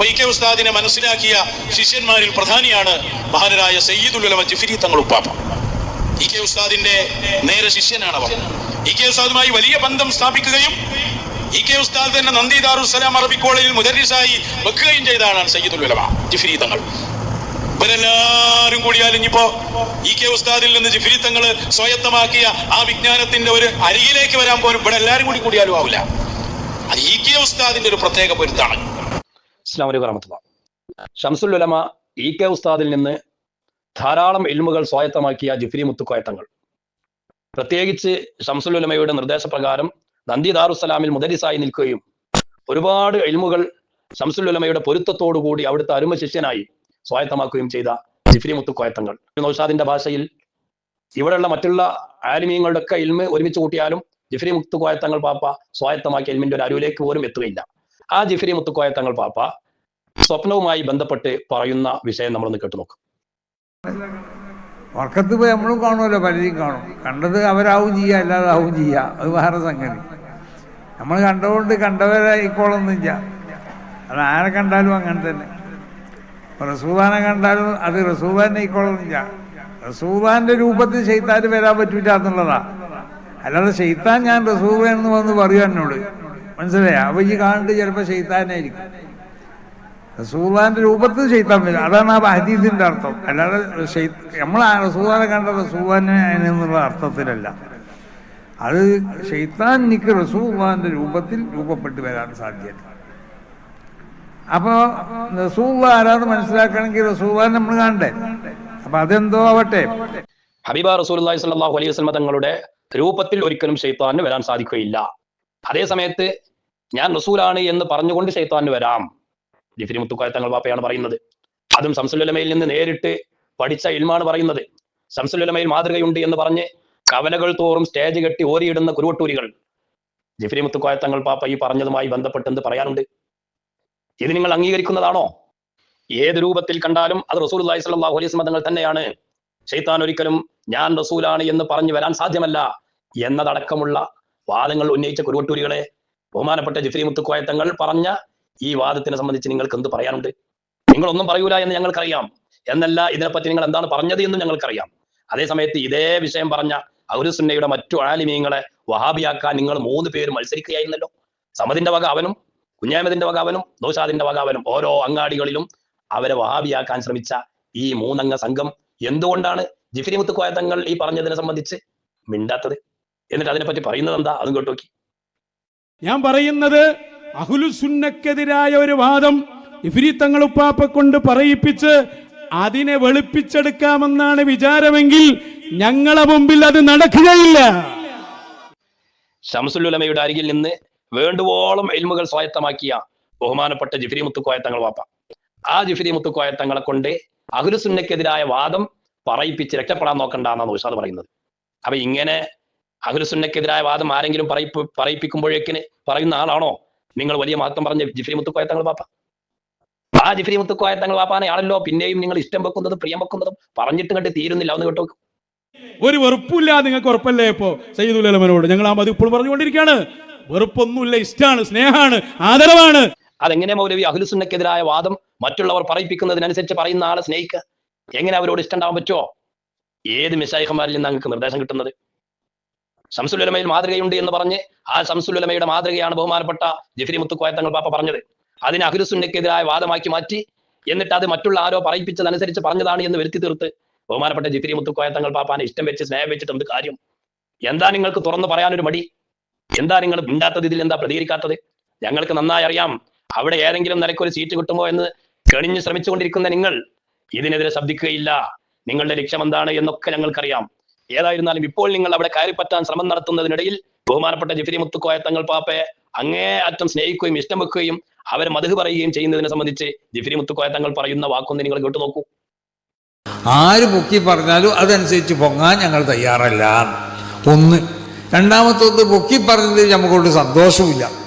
അപ്പൊ E K ഉസ്താദിനെ മനസ്സിലാക്കിയ ശിഷ്യന്മാരിൽ പ്രധാനിയാണ് മഹാനരായ സയ്യിദുൽ ഉലമ ജിഫിരി തങ്ങൾ ഉപ്പാപ്പ. ഇ കെ ഉസ്താദിന്റെ നേരെ ശിഷ്യനാണ് അവർ ഇ കെ ഉസ്താദുമായി വലിയ ബന്ധം സ്ഥാപിക്കുകയും ഇ കെ ഉസ്താദ് തന്നെ നന്ദി ദാറുസലാം അറബി കോളേജിൽ മുദരിസായി വെക്കുകയും ചെയ്താണ് സയ്യിദുൽ ഉലമ ജിഫിരി തങ്ങൾ. ഇവരെല്ലാരും കൂടിയാൽ ഇനിയിപ്പോ ഇ കെ ഉസ്താദിൽ നിന്ന് ജിഫിരി തങ്ങൾ സ്വയത്തമാക്കിയ ആ വിജ്ഞാനത്തിന്റെ ഒരു അരികിലേക്ക് വരാൻ പോലും ഇവിടെ എല്ലാരും കൂടി കൂടിയാലും ആവില്ല. അത് ഇ കെ ഉസ്താദിന്റെ ഒരു പ്രത്യേക പൊരുത്താണ് അസ്ലാം വലൈക്കും വറഹമത്തുള്ള ഷംസുൽ ഉലമ ഇ കെ ഉസ്താദിൽ നിന്ന് ധാരാളം ഇൽമുകൾ സ്വായത്തമാക്കിയ ജിഫ്രി മുത്തുക്കോയത്തങ്ങൾ പ്രത്യേകിച്ച് ഷംസുൽ ഉലമയുടെ നിർദ്ദേശപ്രകാരം നന്ദി ദാറുസലാമിൽ മുദരിസായി നിൽക്കുകയും ഒരുപാട് ഇൽമുകൾ ഷംസുൽ ഉലമയുടെ പൊരുത്തത്തോടുകൂടി അവിടുത്തെ അരുമ ശിഷ്യനായി സ്വായത്തമാക്കുകയും ചെയ്ത ജിഫ്രി മുത്തുക്കോയത്തങ്ങൾ നൌഷാദിന്റെ ഭാഷയിൽ ഇവിടെയുള്ള മറ്റുള്ള ആലിമീങ്ങളുടെ ഒക്കെ ഇൽമ് ഒരുമിച്ച് കൂട്ടിയാലും ജിഫ്രി മുത്തുക്കോയത്തങ്ങൾ പാപ്പ സ്വായത്തമാക്കിയ ഇൽമിന്റെ ഒരു അരുവിലേക്ക് പോലും എത്തുകയില്ല. ആ ജിഫ്രി മുത്തുക്കോയത്തങ്ങൾ പാപ്പ സ്വപ്നവുമായി ബന്ധപ്പെട്ട് പറയുന്ന വിഷയം നമ്മളൊന്ന് കേട്ടു നോക്കും ഉറക്കത്ത് പോയി നമ്മളും കാണുമല്ലോ പലരും കാണും. കണ്ടത് അവരാവും ചെയ്യുക അല്ലാതാവും ചെയ്യുക അത് വേറെ സംഗതി. നമ്മൾ കണ്ടതുകൊണ്ട് കണ്ടവരായിക്കോളൊന്നുമില്ല അത് ആരെ കണ്ടാലും അങ്ങനെ തന്നെ. റസൂബാനെ കണ്ടാലും അത് റസൂദാനെ ആയിക്കോളൊന്നുമില്ല റസൂദാന്റെ രൂപത്തിൽ ചെയ്താൽ വരാൻ പറ്റൂല എന്നുള്ളതാ. അല്ലാതെ ചെയ്താൻ ഞാൻ റസൂദ എന്ന് വന്ന് പറയുക എന്നോട്. മനസ്സിലായ? അവ ഈ കാണിട്ട് ചിലപ്പോൾ ചെയ്ത്താനായിരിക്കും റസൂലാന്റെ രൂപത്തിൽ ചെയ്ത്താൻ വരും. അതാണ് ആ ഹദീസിന്റെ അർത്ഥം. അല്ലാതെ നമ്മൾ റസൂലാനെ കണ്ട റസൂലാനെ എന്നുള്ള അർത്ഥത്തിലല്ല. അത് ഷെയ്ത്താൻ നിക്ക് റസൂലാന്റെ രൂപത്തിൽ രൂപപ്പെട്ട് വരാൻ സാധ്യത. അപ്പോ റസൂള്ള ആരാന്ന് മനസ്സിലാക്കണമെങ്കിൽ റസൂലാൻ നമ്മൾ കാണണ്ടേ? അപ്പൊ അതെന്തോ ആവട്ടെ? ഹബീബ റസൂൽ സ്വല്ലല്ലാഹു അലൈഹി വസല്ലമ തങ്ങളുടെ രൂപത്തിൽ ഒരിക്കലും ഷെയ്ത്താന് വരാൻ സാധിക്കുകയില്ല. അതേ സമയത്ത് ഞാൻ റസൂലാണ് എന്ന് പറഞ്ഞുകൊണ്ട് ഷെയ്ത്താന് വരാം. ജിഫിരി മുത്തുക്കോയ തങ്ങൾ വാപ്പയാണ് പറയുന്നത്. അതും സംസുലമയിൽ നിന്ന് നേരിട്ട് പഠിച്ച ഇൽമാണ് പറയുന്നത്. സംസുലമയിൽ മാതൃകയുണ്ട് എന്ന് പറഞ്ഞ് കവലകൾ തോറും സ്റ്റേജ് കെട്ടി ഓരിയിടുന്ന കുരുവട്ടൂരികൾ. ജിഫിരി മുത്തുക്കോയ തങ്ങൾ പാപ്പ ഈ പറഞ്ഞതുമായി ബന്ധപ്പെട്ട് എന്ത് പറയാനുണ്ട്? ഇത് നിങ്ങൾ അംഗീകരിക്കുന്നതാണോ? ഏത് രൂപത്തിൽ കണ്ടാലും അത് റസൂൽ അലൈഹി സ്വല്ലല്ലാഹു അലൈഹി വസല്ലം തങ്ങൾ തന്നെയാണ്. ഷെയ്ത്താൻ ഒരിക്കലും ഞാൻ റസൂലാണ് എന്ന് പറഞ്ഞു വരാൻ സാധ്യമല്ല എന്നതടക്കമുള്ള വാദങ്ങൾ ഉന്നയിച്ച കുരുവട്ടൂരികളെ ബഹുമാനപ്പെട്ട ജിഫ്രി മുത്തുക്കോയ തങ്ങൾ പറഞ്ഞ ഈ വാദത്തിനെ സംബന്ധിച്ച് നിങ്ങൾക്ക് എന്ത് പറയാനുണ്ട്? നിങ്ങളൊന്നും പറയൂല എന്ന് ഞങ്ങൾക്കറിയാം. എന്നല്ല ഇതിനെപ്പറ്റി നിങ്ങൾ എന്താണ് പറഞ്ഞത് എന്നും ഞങ്ങൾക്കറിയാം. അതേസമയത്ത് ഇതേ വിഷയം പറഞ്ഞ ഔരുസുന്നയുടെ മറ്റു ആലിമീങ്ങളെ വഹാബിയാക്കാൻ നിങ്ങൾ മൂന്ന് പേര് മത്സരിക്കുകയായിരുന്നല്ലോ. സമദിന്റെ വക അവനും കുഞ്ഞാമതിന്റെ വക അവനും ദോഷാദിന്റെ വക അവനും. ഓരോ അങ്ങാടികളിലും അവരെ വഹാബിയാക്കാൻ ശ്രമിച്ച ഈ മൂന്നംഗ സംഘം എന്തുകൊണ്ടാണ് ജിഫിരി മുത്തുക്കോയ തങ്ങൾ ഈ പറഞ്ഞതിനെ സംബന്ധിച്ച് മിണ്ടാത്തത്? എന്നിട്ട് അതിനെപ്പറ്റി പറയുന്നത് എന്താ? അതും കേട്ടോക്കി ഞാൻ പറയുന്നത് അഹുലുസുന്നക്കെതിരായ ഒരു വാദം ഇഫിരി തങ്ങളുപ്പാപ്പ കൊണ്ട് പറയിപ്പിച്ച് അതിനെ വെളുപ്പിച്ചെടുക്കാമെന്നാണ് വിചാരമെങ്കിൽ ഞങ്ങളെ മുമ്പിൽ അത് നടക്കുകയില്ല. ഷംസുലുലമയുടെ അരികിൽ നിന്ന് വേണ്ടുവോളം എൽമുകൾ സ്വായത്തമാക്കിയ ബഹുമാനപ്പെട്ട ജിഫിരി മുത്തുക്കോയ തങ്ങൾ വാപ്പ. ആ ജിഫിരി മുത്തുക്കോയ തങ്ങളെ കൊണ്ട് അഹുലുസുന്നക്കെതിരായ വാദം പറയിപ്പിച്ച് രക്ഷപ്പെടാൻ നോക്കണ്ട എന്നാണ് ഉഷാദ് പറയുന്നത്. അപ്പൊ ഇങ്ങനെ അഹുലുസുന്നക്കെതിരായ വാദം ആരെങ്കിലും പറയിപ്പ് പറയിപ്പിക്കുമ്പോഴേക്കിന് പറയുന്ന ആളാണോ? നിങ്ങൾ വലിയ മഹത്വം പറഞ്ഞ ജിഫ്രി മുത്തുക്കോയ തങ്ങൾ പാപ്പ ആ ജിഫ്രി മുത്തുക്കോയ തങ്ങൾ വാപ്പാനെ ആണല്ലോ പിന്നെയും നിങ്ങൾ ഇഷ്ടം വെക്കുന്നതും പ്രിയം വെക്കുന്നതും പറഞ്ഞിട്ട് കണ്ട് തീരുന്നില്ല ഒന്ന് കേട്ടോ. ഒരു വെറുപ്പില്ല നിങ്ങൾക്ക് ഉറപ്പല്ലേ ഇപ്പോ? സയ്യിദുലമനോട് ഞങ്ങൾ ആ മതി ഇപ്പോൾ പറഞ്ഞുകൊണ്ടിരിക്കുകയാണ്. വെറുപ്പൊന്നുമില്ല ഇഷ്ടമാണ് സ്നേഹമാണ് ആദരവാണ്. അതെങ്ങനെ മൗലവി അഹുലുസുന്നക്കെതിരായ വാദം മറ്റുള്ളവർ പറയിപ്പിക്കുന്നതിനനുസരിച്ച് പറയുന്ന ആളെ സ്നേഹിക്കുക? എങ്ങനെ അവരോട് ഇഷ്ടം ഉണ്ടാവാൻ പറ്റുമോ ഏത് മിസായിഖന്മാരിൽ നിന്ന് നിങ്ങൾക്ക് നിർദ്ദേശം കിട്ടുന്നത്? ശംസുലുലമയിൽ മാതൃകയുണ്ട് എന്ന് പറഞ്ഞ് ആ ശംസുലുലമയുടെ മാതൃകയാണ് ബഹുമാനപ്പെട്ട ജഫരി മുത്തുക്കോയ തങ്ങൾ പാപ്പ പറഞ്ഞത്. അതിനെ അഹ്ലുസുന്നക്കെതിരായ വാദമാക്കി മാറ്റി എന്നിട്ട് അത് മറ്റുള്ള ആരോ പറയിപ്പിച്ചതനുസരിച്ച് പറഞ്ഞതാണ് എന്ന് വരുത്തി തീർത്ത് ബഹുമാനപ്പെട്ട ജിഫിരി മുത്തുക്കോയ തങ്ങൾ പാപ്പാനെ ഇഷ്ടം വെച്ച് സ്നേഹം വെച്ചിട്ട് എന്ത് കാര്യം? എന്താ നിങ്ങൾക്ക് തുറന്നു പറയാനൊരു മടി? എന്താ നിങ്ങൾ മിണ്ടാത്തത്? ഇതിൽ എന്താ പ്രതികരിക്കാത്തത്? ഞങ്ങൾക്ക് നന്നായി അറിയാം. അവിടെ ഏതെങ്കിലും നിലയ്ക്ക് സീറ്റ് കിട്ടുമോ എന്ന് കെണിഞ്ഞ് ശ്രമിച്ചുകൊണ്ടിരിക്കുന്ന നിങ്ങൾ ഇതിനെതിരെ ശബ്ദിക്കുകയില്ല. നിങ്ങളുടെ ലക്ഷ്യം എന്താണ് എന്നൊക്കെ ഞങ്ങൾക്കറിയാം. ഏതായിരുന്നാലും ഇപ്പോൾ നിങ്ങൾ അവിടെ കയറിപ്പറ്റാൻ ശ്രമം നടത്തുന്നതിനിടയിൽ ബഹുമാനപ്പെട്ട ജിഫിരി മുത്തുക്കോയ തങ്ങൾ പാപ്പയെ അങ്ങേ അറ്റം സ്നേഹിക്കുകയും ഇഷ്ടം വെക്കുകയും അവരെ മധു പറയുകയും ചെയ്യുന്നതിനെ സംബന്ധിച്ച് ജിഫിരി മുത്തുക്കോയ തങ്ങൾ പറയുന്ന വാക്കൊന്ന് നിങ്ങൾ കേട്ടു നോക്കൂ. ആര് പൊക്കി പറഞ്ഞാലും അതനുസരിച്ച് പൊങ്ങാൻ ഞങ്ങൾ തയ്യാറല്ല. ഒന്ന്. രണ്ടാമത്തത് പൊക്കി പറഞ്ഞത് നമുക്കൊണ്ട് സന്തോഷവുമില്ല.